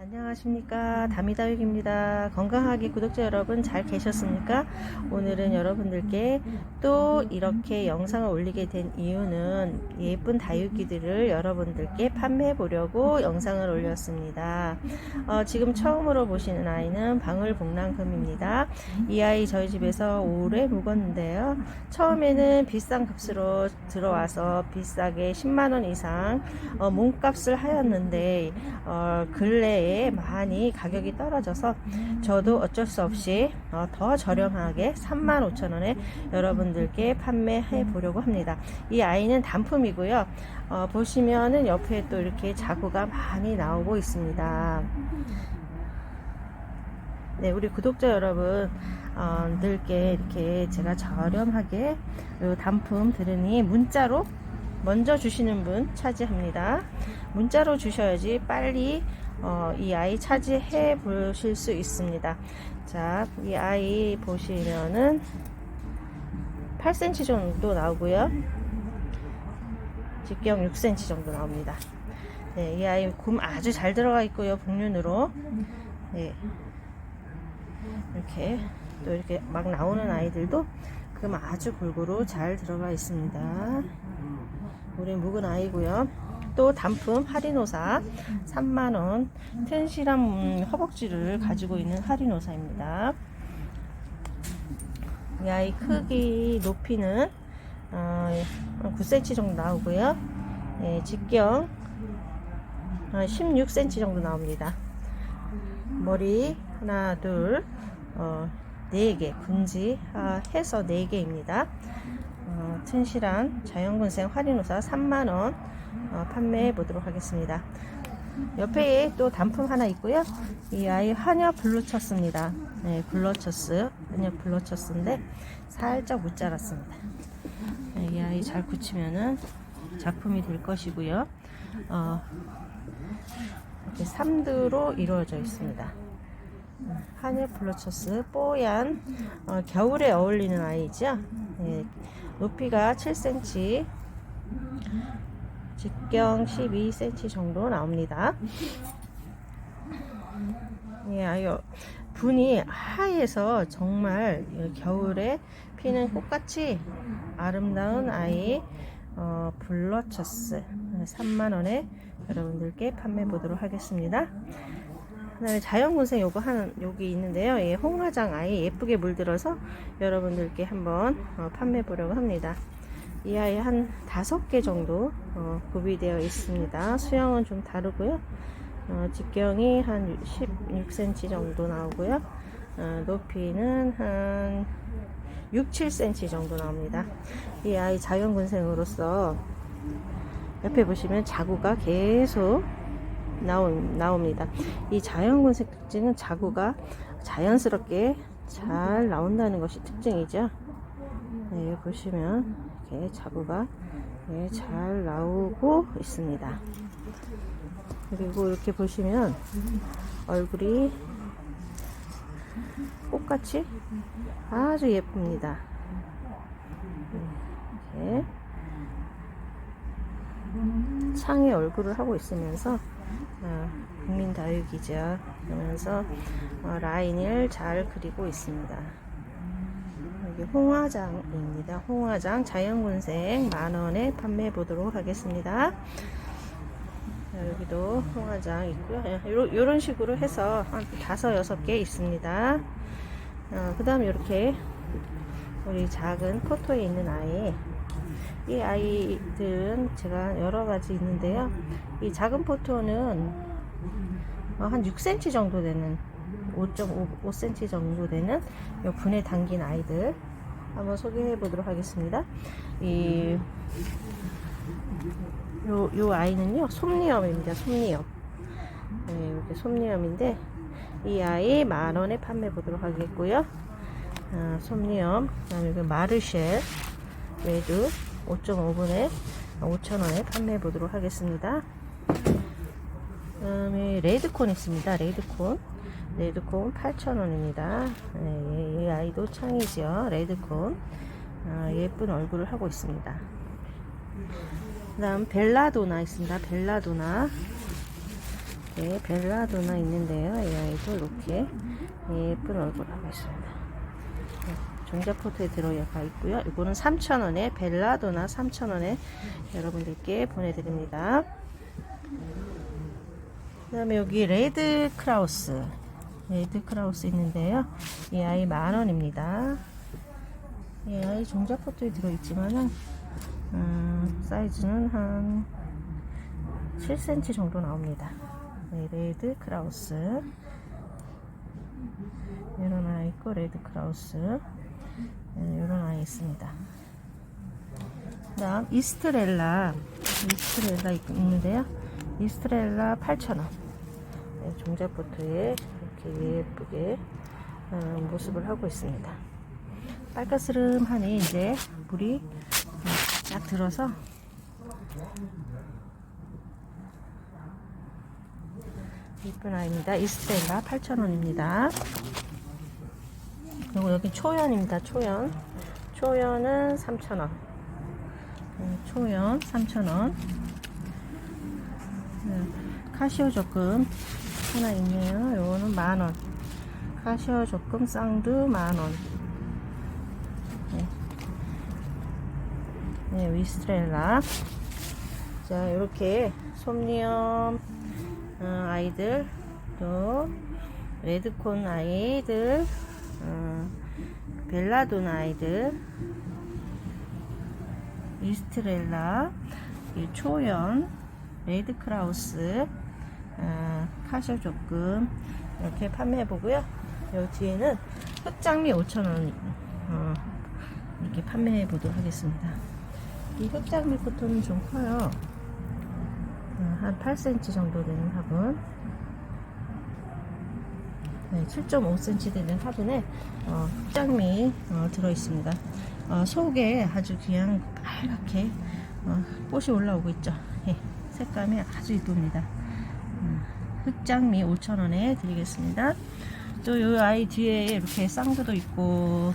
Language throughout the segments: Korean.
안녕하십니까. 다미다육입니다. 건강하게 구독자 여러분 잘 계셨습니까? 오늘은 여러분들께 또 이렇게 영상을 올리게 된 이유는 예쁜 다육이들을 여러분들께 판매해 보려고 영상을 올렸습니다. 어, 지금 처음으로 보시는 아이는 방울복랑금입니다. 이 아이 저희 집에서 오래 묵었는데요. 처음에는 비싼 값으로 들어와서 비싸게 10만원 이상 어, 몸값을 하였는데 어, 근래에 많이 가격이 떨어져서 저도 어쩔 수 없이 어, 더 저렴하게 35,000원에 여러분들께 판매해 보려고 합니다. 이 아이는 단품이고요. 어, 보시면은 옆에 또 이렇게 자구가 많이 나오고 있습니다. 네, 우리 구독자 여러분, 어, 늘께 이렇게 제가 저렴하게 요 단품 들으니 문자로 먼저 주시는 분 차지합니다. 문자로 주셔야지 빨리 어, 이 아이 차지해 보실 수 있습니다. 자, 이 아이 보시면은 8cm 정도 나오고요. 직경 6cm 정도 나옵니다. 네, 이 아이 곰 아주 잘 들어가 있고요. 복륜으로. 네. 이렇게 또 이렇게 막 나오는 아이들도 금 아주 골고루 잘 들어가 있습니다. 우리 묵은 아이고요. 또 단품 하리노사 3만원 튼실한 음, 허벅지를 가지고 있는 하리노사입니다. 이 아이 크기 높이는 어, 9cm 정도 나오고요. 예, 직경 어, 16cm 정도 나옵니다. 머리 하나 둘 어, 4개 분지 아, 해서 4개입니다. 어, 튼실한 자연군생 화리노사 3만원 어, 판매해 보도록 하겠습니다. 옆에 또 단품 하나 있고요. 이 아이 한여 블루처스입니다. 네, 블루처스, 한여 블루처스인데 살짝 못 자랐습니다. 네, 이 아이 잘 굳히면은 작품이 될 것이고요. 어, 이렇게 3두로 이루어져 있습니다. 하늘 블루처스 뽀얀 어, 겨울에 어울리는 아이죠. 예, 높이가 7cm, 직경 12cm 정도 나옵니다. 예, 아유 분이 하얘서 정말 겨울에 피는 꽃같이 아름다운 아이 어, 블러처스 3만원에 여러분들께 판매해 보도록 하겠습니다. 그다음에 자연군생 요거 하는 여기 있는데요. 예, 홍화장 아이 예쁘게 물들어서 여러분들께 한번 어, 판매해 보려고 합니다. 이 아이 한 다섯 개 정도 어, 구비되어 있습니다. 수영은 좀 다르고요. 어, 직경이 한 16cm 정도 나오고요. 어, 높이는 한 6, 7cm 정도 나옵니다. 이 아이 자연군생으로서 옆에 보시면 자구가 계속 나오, 나옵니다. 이 자연군색 특징은 자구가 자연스럽게 잘 나온다는 것이 특징이죠. 네, 보시면 이렇게 자구가 네, 잘 나오고 있습니다. 그리고 이렇게 보시면 얼굴이 꽃같이 아주 예쁩니다. 이렇게 창에 얼굴을 하고 있으면서 어, 국민 다육이죠. 그러면서 어, 라인을 잘 그리고 있습니다. 여기 홍화장입니다. 홍화장 자연군생 만원에 판매해 보도록 하겠습니다. 자, 여기도 홍화장 있고요. 요, 요런 식으로 해서 한 다섯 여섯 개 있습니다. 어, 그 다음에 이렇게 우리 작은 포토에 있는 아이 이 아이들은 제가 여러 가지 있는데요. 이 작은 포토는 어, 한 6cm 정도 되는 5.5cm 정도 되는 요 분에 담긴 아이들 한번 소개해 보도록 하겠습니다. 이 요, 요 아이는요, 솜니엄입니다. 솜니엄. 네, 이렇게 솜니엄인데, 이 아이 만 원에 판매 보도록 하겠고요. 아, 솜니엄, 그 다음에 그 마르쉘, 레드, 5.5분에 5,000원에 판매해 보도록 하겠습니다. 그 다음에 레드콘 있습니다. 레드콘. 레드콘 8,000원입니다. 네, 이 아이도 창이죠. 레드콘. 아, 예쁜 얼굴을 하고 있습니다. 그 다음 벨라도나 있습니다. 벨라도나. 네, 벨라도나 있는데요. 이 아이도 이렇게 예쁜 얼굴 하고 있습니다. 네, 종자포트에 들어가 있고요. 이거는 3,000원에 벨라도나 3,000원에 여러분들께 보내드립니다. 그 다음에 여기 레드 크라우스 레드 크라우스 있는데요. 이 아이 만원입니다. 이 아이 종자포트에 들어있지만은 음, 사이즈는 한 7cm 정도 나옵니다. 네, 레드 크라우스 이런 아이 있고 레드 크라우스 네, 이런 아이 있습니다. 그 다음 이스트렐라 이스트렐라 있- 있는데요. 이스트렐라 8,000원. 네, 종자포트에 이렇게 예쁘게 어, 모습을 하고 있습니다. 빨간스름하니 이제 물이 어, 딱 들어서 예쁜 아이입니다. 이스트렐라 8,000원입니다. 그리고 여기 초연입니다. 초연. 초연은 3,000원. 네, 초연 3,000원. 네, 카시오 조금 하나 있네요. 요거는 만원. 카시오 조금 쌍두 만원. 네. 네, 위스트렐라. 자, 이렇게 솜니엄 어, 아이들, 또 레드콘 아이들, 어, 벨라돈 아이들, 이스트렐라, 이 초연, 레드 크라우스, 아, 카셔 조금 이렇게 판매해 보고요. 여기 뒤에는 흑장미 5,000원 어, 이렇게 판매해 보도록 하겠습니다. 이 흑장미 코트는 좀 커요. 어, 한 8cm 정도 되는 화분. 네, 7.5cm 되는 화분에 어, 흑장미 어, 들어 있습니다. 어, 속에 아주 그냥 빨갛게 어, 꽃이 올라오고 있죠. 예, 색감이 아주 이쁩니다. 음, 흑장미 5,000원에 드리겠습니다. 또이 아이 뒤에 이렇게 쌍두도 있고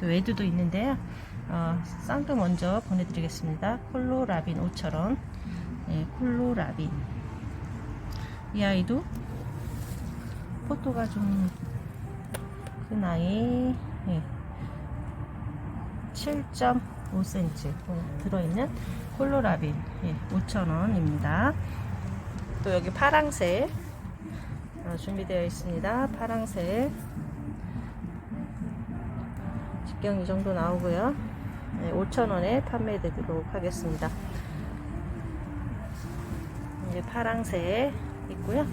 또 외두도 있는데요. 어, 쌍두 먼저 보내드리겠습니다. 콜로라빈 5,000원. 네, 콜로라빈. 이 아이도 포토가 좀 큰 아이. 예. 7.5cm 들어있는 콜로라빈 예, 5,000원입니다. 또 여기 파랑새 어, 준비되어 있습니다. 파랑새 직경 이 정도 나오고요. 네, 5,000원에 판매되도록 하겠습니다. 이제 파랑새 있고요.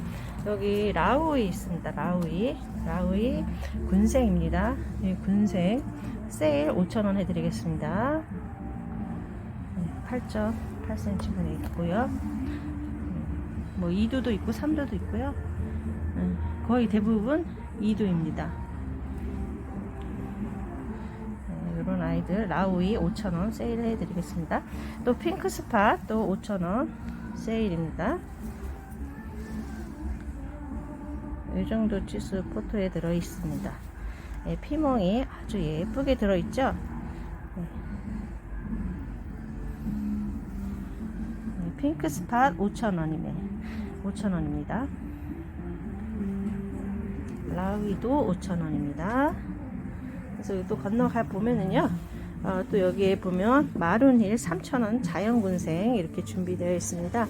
여기 라우이 있습니다. 라우이. 라우이 군생입니다. 이 군생 세일 5,000원 해드리겠습니다. 8.8cm분에 있고요. 뭐 2두도 있고 3두도 있고요. 음, 거의 대부분 2두입니다. 이런 아이들 라우이 5,000원 세일 해드리겠습니다. 또 핑크 스팟 또 5,000원 세일입니다. 이 정도 치수 포토에 들어 있습니다. 예, 피멍이 아주 예쁘게 들어 있죠. 핑크 스팟 5,000원이네. 5,000원입니다. 라위도 5,000원입니다. 그래서 또 건너가 보면은요. 어, 또 여기에 보면 마룬힐 3,000원 자연군생 이렇게 준비되어 있습니다.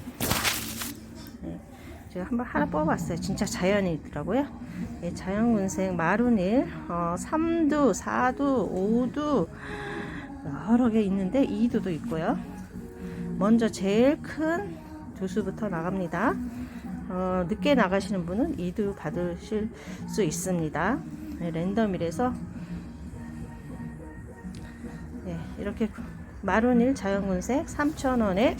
네, 제가 한번 하나 뽑아봤어요. 진짜 자연이더라고요. 네, 자연군생 마룬힐 어, 3두, 4두, 5두 여러 개 있는데 2두도 있고요. 먼저 제일 큰 두수부터 나갑니다. 어, 늦게 나가시는 분은 2두 받으실 수 있습니다. 네, 랜덤이라서 네, 이렇게 마룬일 자연군색 3,000원에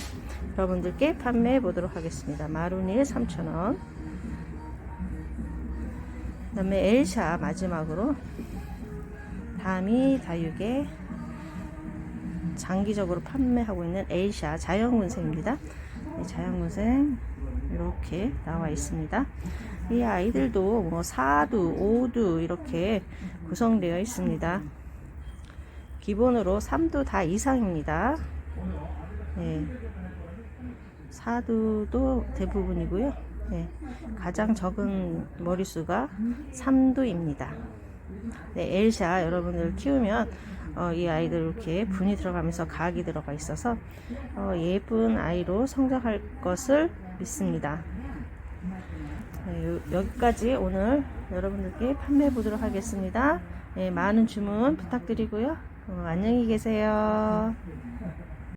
여러분들께 판매해 보도록 하겠습니다. 마룬일 3,000원. 그 다음에 엘샤 마지막으로 다미 다육에 장기적으로 판매하고 있는 엘샤 자연군생입니다. 이 자연군생 이렇게 나와 있습니다. 이 아이들도 뭐 4두, 5두 이렇게 구성되어 있습니다. 기본으로 3두 다 이상입니다. 네. 4두도 대부분이고요. 네, 가장 적은 머리수가 3두입니다. 네, 엘샤 여러분들 키우면 어, 이 아이들 이렇게 분이 들어가면서 가학이 들어가 있어서 어, 예쁜 아이로 성장할 것을 믿습니다. 네, 요- 여기까지 오늘 여러분들께 판매해 보도록 하겠습니다. 네, 많은 주문 부탁드리고요. 어, 안녕히 계세요.